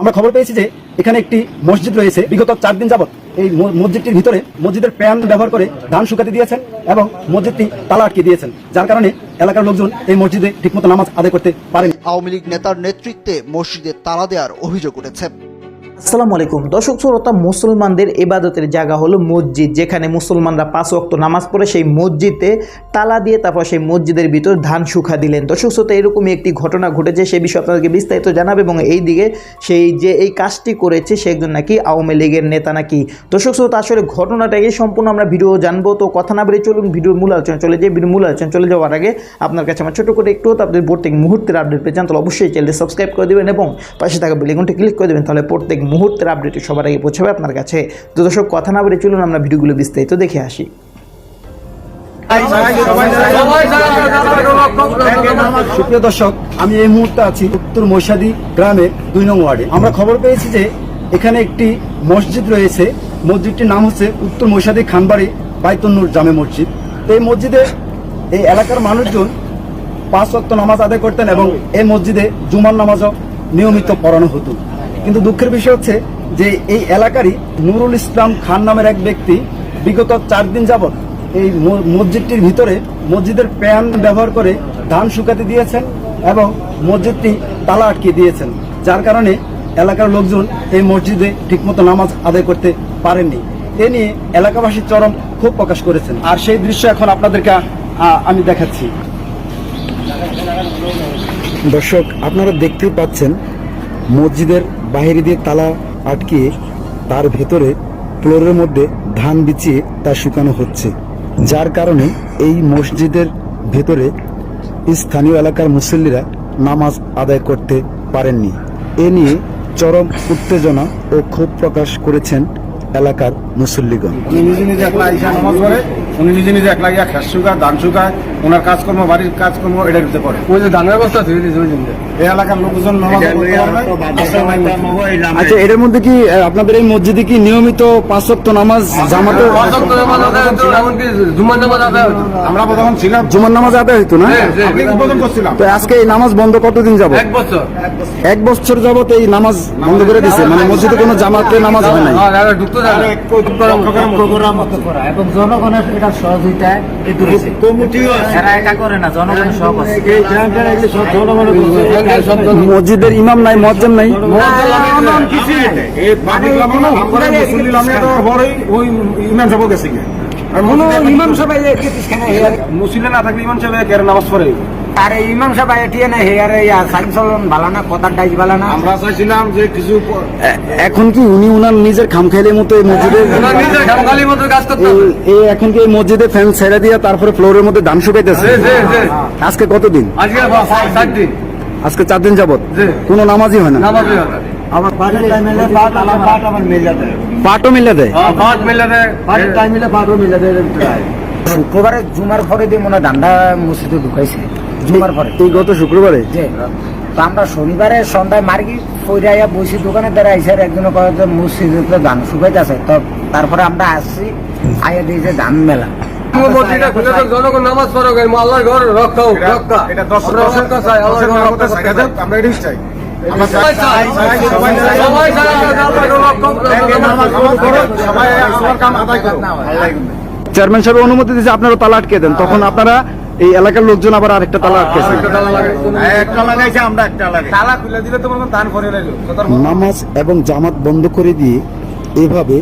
আমরা খবর পেয়েছি যে এখানে একটি মসজিদ রয়েছে। বিগত চার দিন যাবত এই মসজিদটির ভিতরে মসজিদের প্যান ব্যবহার করে ধান শুকাতে দিয়েছেন এবং মসজিদটি তালা আটকে দিয়েছেন, যার কারণে এলাকার লোকজন এই মসজিদে ঠিকমতো নামাজ আদায় করতে পারেন। আওয়ামী লীগ নেতার নেতৃত্বে মসজিদে তালা দেওয়ার অভিযোগ উঠেছে। আসসালামু আলাইকুম। দর্শক শ্রোতা, মুসলমানদের ইবাদতের জায়গা হলো মসজিদ, যেখানে মুসলমানরা পাঁচ ওয়াক্ত নামাজ পড়ে সেই মসজিদে তালা দিয়ে তারপর সেই মসজিদের ভিতর ধান শুকা দিলেন। দর্শক শ্রোতা, এরকমই একটি ঘটনা ঘটেছে, সে বিষয়ে আপনাদেরকে বিস্তারিত জানাবে এবং এই দিকে সেই যে এই কাজটি করেছে, সে একজন নাকি আওয়ামী লীগের নেতা নাকি। দর্শক শ্রোতা, আসলে ঘটনাটাকে সম্পূর্ণ আমরা ভিডিও জানব। তো কথা না বেরিয়ে চলুন, ভিডিওর মূল আলোচনা চলে যাই। ভিডিও মূল আলোচনা চলে যাওয়ার আগে আপনার কাছে আমার ছোটো করে একটু আপনাদের প্রত্যেক মুহূর্তের আপডেট পেয়ে যান, তাহলে অবশ্যই চ্যানেলটি সাবস্ক্রাইব করে দেবেন এবং পাশে থাকা বেলিকনটি ক্লিক করে দেবেন, তাহলে প্রত্যেক মুহূর্তের আপডেটটি সবার আগে পৌঁছাবে আপনার কাছে। তো দর্শক, কথা না বেরিয়ে চলুন, আমরা ভিডিওগুলো বিস্তারিত দেখে আসি। সুপ্রিয় দর্শক, আমি এই মুহূর্তে আছি উত্তর মৈশাদি গ্রামে দুই নং ওয়ার্ডে। আমরা খবর পেয়েছি যে এখানে একটি মসজিদ রয়েছে। মসজিদটির নাম হচ্ছে উত্তর মৈশাদি খানবাড়ি বাইতন্নুর জামে মসজিদ। এই মসজিদে এই এলাকার মানুষজন পাঁচ ওয়াক্ত নামাজ আদায় করতেন এবং এই মসজিদে জুমার নামাজও নিয়মিত পড়ানো হতো। কিন্তু দুঃখের বিষয় হচ্ছে যে এই এলাকারই নুরুল ইসলাম খান নামের এক ব্যক্তি বিগত চার দিন যাবৎ এই মসজিদটির ভিতরে মসজিদের প্যান ব্যবহার করে ধান শুকাতে দিয়েছেন এবং মসজিদটি তালা আটকে দিয়েছেন, যার কারণে এলাকার লোকজন এই মসজিদে ঠিকমতো নামাজ আদায় করতে পারেননি। এ নিয়ে এলাকাবাসী চরম ক্ষোভ প্রকাশ করেছেন। আর সেই দৃশ্য এখন আপনাদেরকে আমি দেখাচ্ছি। দর্শক, আপনারা দেখতেই পাচ্ছেন মসজিদের বাইরে দিয়ে তালা আটকে তার ভেতরে ফ্লোরের মধ্যে ধান বিছিয়ে তা শুকানো হচ্ছে যার কারণে এই মসজিদের ভেতরে স্থানীয় এলাকার মুসল্লিরা নামাজ আদায় করতে পারেননি। এ নিয়ে চরম উত্তেজনা ও ক্ষোভ প্রকাশ করেছেন এলাকার মুসল্লিগণ। উনি নিজে নিজে একলা ইসা নামাজ পড়ে উনি নিজে নিজে একলা ইয়া খেস শুকায় ধান শুকায় ওনার কাজকর্ম বাড়ির কাজকর্ম এটা পারে ওই যে ধানের জন্য এই এলাকার লোকজন নামাজ পড়তে পারবে? আচ্ছা এটার মধ্যে কি আপনাদের এই মসজিদে কি নিয়মিত পাঁচ ওয়াক্ত নামাজ জামাতে আমরা তখন ছিলাম। জুমার নামাজ আদায় হইতো না? আপনি উদ্বোধন করছিলাম। তো আজকে এই নামাজ বন্ধ কতদিন যাব এক বছর। এক বছর। যাবত এই নামাজ বন্ধ করে দিছে? মানে মসজিদে কোনো জামাতে নামাজ হয় নাই। এবং জনগণের এটা সহযোগিতায় এটি এরা একা করে না জনগণের সব মসজিদের ইমাম নাই মজ্জাম নাই। আমরা মুসলিম আমি দেওয়ার পরেই ওই ইমাম সাহেব গেছে ইমাম সবাই মুসলিম না থাকলে ইমাম সাহেব নামাজ পড়ে। আরে ইমাম সবাই এটি না হেয়ারে ইয়া ভালো না কথার ডাইজ ভালো না। আমরা চাইছিলাম যে কিছু এখন কি উনি উনার নিজের খামখেয়ালির মতো এই মসজিদে ওনার নিজের খামখালি মতো কাজ করতে এই- এই এখন কি এই মসজিদে ফ্যান ছেড়ে দিয়ে তারপরে ফ্লোরের মধ্যে ধান শুকাইতেছে। আজকে কতদিন? আজকে দিন। আজকে চার দিন যাবত। কোনো নামাজই হয় না? নামাজই না। আমার পাট আমার পাট আমার মিলে দেয় পাটও মিলে দেয়? হ্যাঁ, মিলে দেয়। বাড়ির টাইমে পাটও মিলে দেয় শুক্রবারে জুমার পরে দিয়ে মনে ধান্দা মসজিদে ঢুকাইছে। জুমার পরে এই গত শুক্রবারে? যে তো আমরা শনিবারে সন্ধ্যায় মার্কি ফইরাইয়া বসি দোকানে দ্বারা আইসে আর একজনে কয় যে মসজিদে তো ধান শুকাইতে আছে তো তারপরে আমরা আসছি আইয়া দিয়েছে ধান মেলা। পুরো মসজিদটা খুলে তো জনগণ নামাজ পড়ো আল্লাহর ঘর রক্ষা হোক, রক্ষা। আমরা রক্ষা চাই, আল্লাহর ঘর রক্ষা চাই। আমরা এটাই চাই সবাই চাই, সবাই চাই। সবাই চাই, আল্লাহর ঘর রক্ষা হোক, নামাজ পড়ো, সবাই সবার কাম আদায় করো চেয়ারম্যান সাহেব অনুমতি দিয়েছে আপনারা তালা আটকে দেন তখন আপনারা এই এলাকার লোকজন আবার আরেকটা তালা আটকেছে একটা তালা লাগে। একটা লাগাইছে আমরা একটা লাগাই তালা খুলে দিলে তো ধান করে লাগল নামাজ এবং জামাত বন্ধ করে দিয়ে এভাবে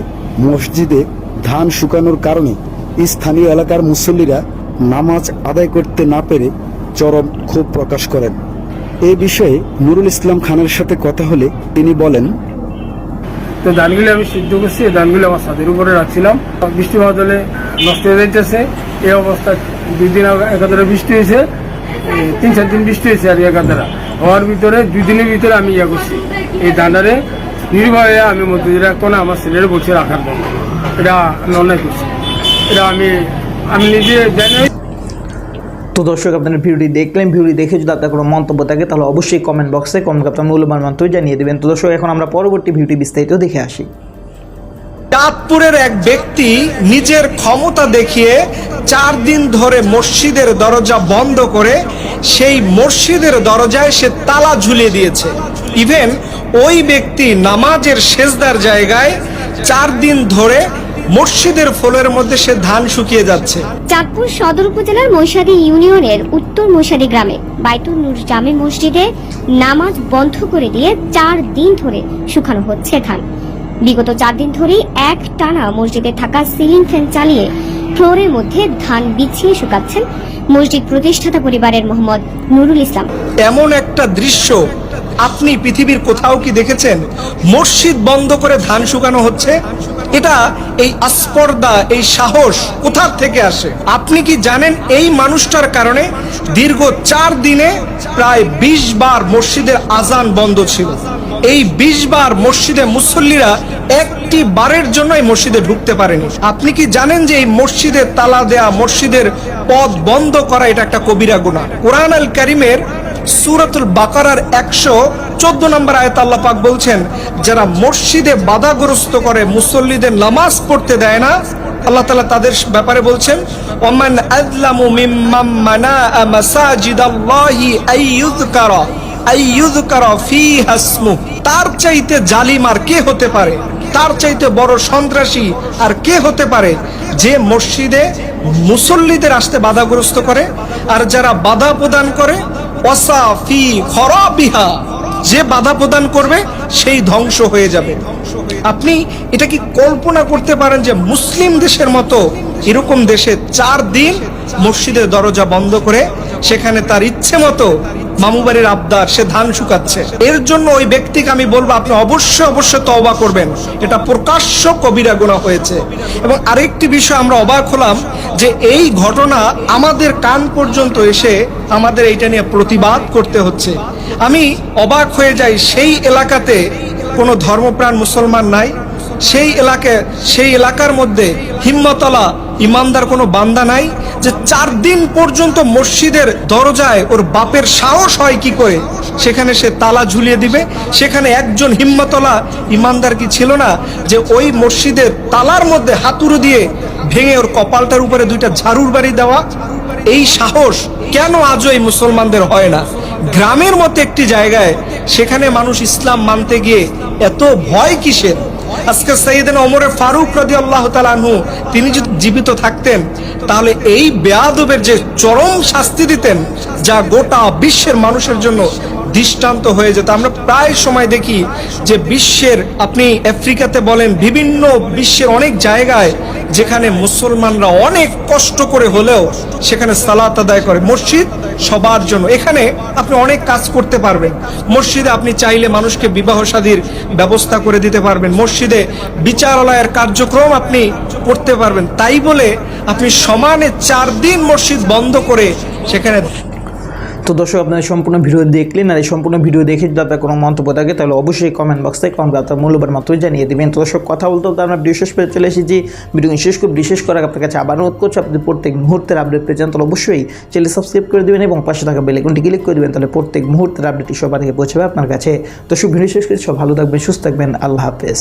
মসজিদে ধান শুকানোর কারণে স্থানীয় এলাকার মুসল্লিরা নামাজ আদায় করতে না পেরে চরম ক্ষোভ প্রকাশ করেন। এ বিষয়ে নুরুল ইসলাম খানের সাথে কথা হলে তিনি বলেন, তো ধানগুলি আমি সিদ্ধ করছি, এই ধানগুলি আমার ছাদের উপরে রাখছিলাম। বৃষ্টি বাদলে নষ্ট হয়ে যাইতেছে। এই অবস্থা দুই দিন একাধারে বৃষ্টি হয়েছে তিন চার দিন বৃষ্টি হয়েছে আর একাধারা। হওয়ার ভিতরে, দুই দিনের ভিতরে আমি ইয়া করছি। এই ধানারে নির্ভয়ে আমি মধ্যে কোনে আমার ছেলের বসে রাখার জন্য। এটা আমি অন্যায় করছি। এটা আমি আমি নিজে জানি তো দর্শক আপনারা ভিডিওটি দেখলেন ভিডিওটি দেখে যদি আপনার কোনো মন্তব্য থাকে তাহলে অবশ্যই কমেন্ট বক্সে কমেন্ট আপনার মূল্যবান মন্তব্য জানিয়ে দেবেন। তো দর্শক এখন আমরা পরবর্তী ভিডিওটি বিস্তারিত দেখে আসি। চাঁদপুরের এক ব্যক্তি নিজের ক্ষমতা দেখিয়ে চার দিন ধরে মসজিদের দরজা বন্ধ করে সেই মসজিদের দরজায় সে তালা ঝুলিয়ে দিয়েছে। ইভেন ওই ব্যক্তি নামাজের সেজদার জায়গায় চার দিন ধরে মসজিদের ফলের মধ্যে সে ধান শুকিয়ে যাচ্ছে। চাঁদপুর সদর উপজেলার মৈশাদী ইউনিয়নের উত্তর মৈশাদী গ্রামে বাইতুল নূর জামে মসজিদে নামাজ বন্ধ করে দিয়ে চার দিন ধরে শুকানো হচ্ছে ধান। বিগত চার দিন ধরেই এক টানা মসজিদে থাকা সিলিং ফ্যান চালিয়ে ফ্লোরের মধ্যে ধান বিছিয়ে শুকাচ্ছেন মসজিদ প্রতিষ্ঠাতা পরিবারের মোহাম্মদ নুরুল ইসলাম। এমন একটা দৃশ্য আপনি পৃথিবীর কোথাও কি দেখেছেন? মসজিদ বন্ধ করে ধান শুকানো হচ্ছে? এটা এই আস্পর্দা এই সাহস কোথা থেকে আসে? আপনি কি জানেন এই মানুষটার কারণে দীর্ঘ চার দিনে প্রায় বিশ বার মসজিদের আজান বন্ধ ছিল? এই বিশ বার মসজিদে মুসল্লিরা একটি বারের জন্য এই মসজিদে ঢুকতে পারেনি। আপনি কি জানেন যে এই মসজিদে তালা দেয়া, মসজিদের পথ বন্ধ করা এটা একটা কবিরা গুণা কোরআন আল করিমের সুরাতুল বাকারার একশো চোদ্দ নম্বর আয়ত আল্লাহ পাক বলছেন, যারা মসজিদে বাধাগ্রস্ত করে মুসল্লিদের নামাজ পড়তে দেয় না, আল্লাহ তালা তাদের ব্যাপারে বলছেন, ওমান আযলামু মিম্মান মানাআ মাসাজিদাল্লাহি আইয়ুযকারা আইয়ুযকারা ফীহা ইসমুহু। তার চাইতে জালিম আর কে হতে পারে তার চাইতে বড় সন্ত্রাসী আর কে হতে পারে যে মসজিদে মুসল্লিদের আসতে বাধাগ্রস্ত করে, আর যারা বাধা প্রদান করে যে বাধা প্রদান করবে, সেই ধ্বংস হয়ে যাবে। আপনি এটা কি কল্পনা করতে পারেন যে মুসলিম দেশের মতো এরকম দেশে চার দিন মসজিদের দরজা বন্ধ করে সেখানে তার ইচ্ছে মতো মামুবাড়ির আবদার, সে ধান শুকাচ্ছে। এর জন্য ওই ব্যক্তিকে আমি বলব, আপনি অবশ্যই অবশ্যই তওবা করবেন। এটা প্রকাশ্য কবিরা গুণা হয়েছে। এবং আরেকটি বিষয় আমরা অবাক হলাম যে এই ঘটনা আমাদের কান পর্যন্ত এসে আমাদের এইটা নিয়ে প্রতিবাদ করতে হচ্ছে। আমি অবাক হয়ে যাই, সেই এলাকাতে কোনো ধর্মপ্রাণ মুসলমান নাই সেই এলাকায় সেই এলাকার মধ্যে হিম্মতলা ইমানদার কোনো বান্দা নাই যে চার দিন পর্যন্ত মসজিদের দরজায় ওর বাপের সাহস হয় কি করে? সেখানে সে তালা ঝুলিয়ে দিবে। সেখানে একজন হিম্মতলা ইমানদার কি ছিল না যে ওই মসজিদের তালার মধ্যে হাতুড়ো দিয়ে ভেঙে ওর কপালটার উপরে দুইটা ঝাড়ুর বাড়ি দেওয়া? এই সাহস কেন আজও এই মুসলমানদের হয় না? গ্রামের মতো একটি জায়গায় সেখানে মানুষ ইসলাম মানতে গিয়ে এত ভয় কিসের? আজকে সঈদিন ওমরে ফারুক রাজি আল্লাহ তালানহু তিনি যদি জীবিত থাকতেন, তাহলে এই বেয়াদবের যে চরম শাস্তি দিতেন, যা গোটা বিশ্বের মানুষের জন্য দৃষ্টান্ত হয়ে যেত। আমরা প্রায় সময় দেখি যে বিশ্বের, আপনি আফ্রিকাতে বলেন, বিভিন্ন বিশ্বের অনেক জায়গায় যেখানে মুসলমানরা অনেক কষ্ট করে হলেও সেখানে সালাত আদায় করে। মসজিদ সবার জন্য। এখানে আপনি অনেক কাজ করতে পারবেন। মসজিদে আপনি চাইলে মানুষকে বিবাহ শাদীর ব্যবস্থা করে দিতে পারবেন। মসজিদে বিচারালয়ের কার্যক্রম আপনি করতে পারবেন। তাই বলে আপনি সমানে চার দিন মসজিদ বন্ধ করে সেখানে তো দর্শক, আপনারা সম্পূর্ণ ভিডিও দেখলেন আর এই সম্পূর্ণ ভিডিও দেখে যদি আপনার কোনো মন্তব্য থাকে, তাহলে অবশ্যই কমেন্ট বক্সে কমেন্ট আপনার মূল্যবান মাত্র জানিয়ে দেবেন। তো দর্শক, কথা বলতে বলতে আমরা ভিডিও শেষ পেয়ে চলে এসেছি। ভিডিও শেষ করে, বিশেষ করে আপনার কাছে আবার অনুরোধ করছি, আপনি প্রত্যেক মুহূর্তের আপডেট পেয়ে যান তাহলে অবশ্যই চ্যানেল সাবস্ক্রাইব করে দেবেন এবং পাশে থাকা বেলাইকনটি ক্লিক করে দেবেন, তাহলে প্রত্যেক মুহূর্তের আপডেটটি সবার আগে পৌঁছাবে আপনার কাছে। তো সব ভিডিও শেষ করে সব ভালো থাকবেন, সুস্থ থাকবেন, আল্লাহ হাফেজ।